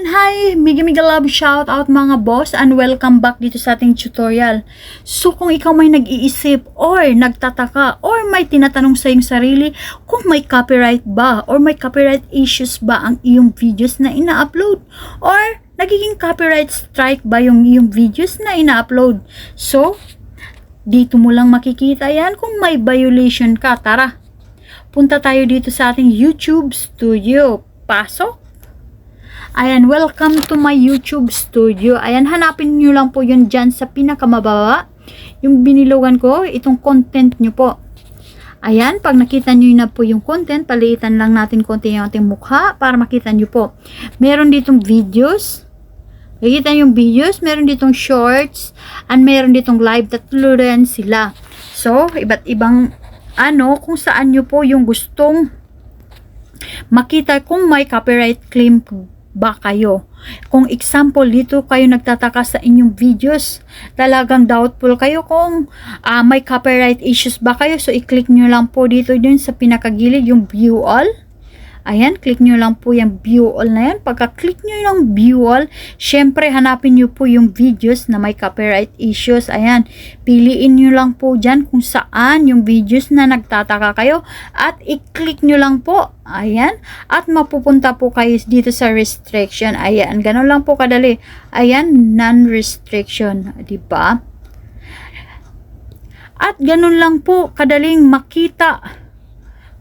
And hi, Mega Love shout out mga boss and welcome back dito sa ating tutorial. So kung ikaw may nag-iisip or nagtataka or may tinatanong sa iyong sarili kung may copyright ba or may copyright issues ba ang iyong videos na ina-upload or nagiging copyright strike ba yung iyong videos na ina-upload. So, dito mo lang makikita yan kung may violation ka. Tara, punta tayo dito sa ating YouTube studio. Pasok. Ayan, welcome to my YouTube studio. Ayan, hanapin nyo lang po yun dyan sa pinakamababa. Yung binilugan ko, itong content nyo po. Ayan, pag nakita nyo na po yung content, paliitan lang natin konti yung ating mukha para makita nyo po. Meron ditong videos. Nakikita yung videos, meron ditong shorts, and meron ditong live, tatlo rin sila. So, iba't ibang ano, kung saan nyo po yung gustong makita kung may copyright claim ba kayo. Kung example, dito kayo nagtataka sa inyong videos, talagang doubtful kayo kung uh, may copyright issues ba kayo. So, i-click nyo lang po dito dun sa pinakagilid, yung view all. Ayan, click nyo lang po yung view all na yan. Pagka-click nyo yung view all, syempre hanapin nyo po yung videos na may copyright issues. Ayan, piliin nyo lang po dyan kung saan yung videos na nagtataka kayo at i-click nyo lang po. Ayan, at mapupunta po kayo dito sa restriction. Ayan, ganun lang po kadali. Ayan, non-restriction. Diba? At ganun lang po kadaling makita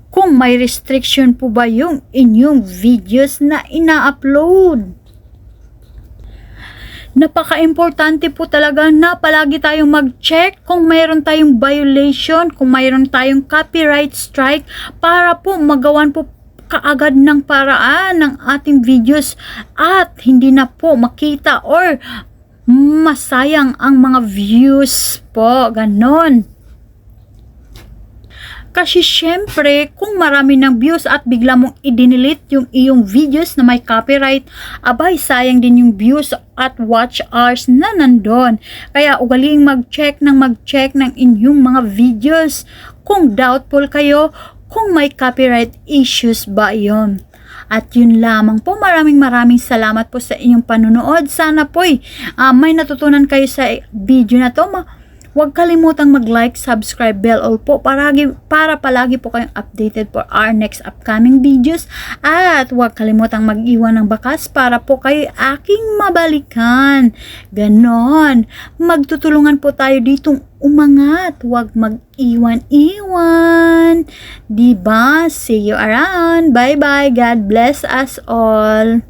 kung may restriction po ba yung inyong videos na ina-upload. Napaka-importante po talaga na palagi tayong mag-check kung mayroon tayong violation, kung mayroon tayong copyright strike para po magawan po kaagad ng paraan ng ating videos at hindi na po makita or masayang ang mga views po. Ganon. Kasi syempre, kung marami ng views at bigla mong i-delete yung iyong videos na may copyright, abay, sayang din yung views at watch hours na nandun. Kaya ugaling mag-check ng mag-check ng inyong mga videos kung doubtful kayo kung may copyright issues ba yon. At yun lamang po, maraming maraming salamat po sa inyong panunood. Sana po uh, may natutunan kayo sa video na to. Huwag kalimutang mag-like, subscribe, bell all po para, para palagi po kayong updated for our next upcoming videos. At huwag kalimutang mag-iwan ng bakas para po kayo aking mabalikan. Ganon. Magtutulungan po tayo ditong umangat. Huwag mag-iwan-iwan. Diba? See you around. Bye-bye. God bless us all.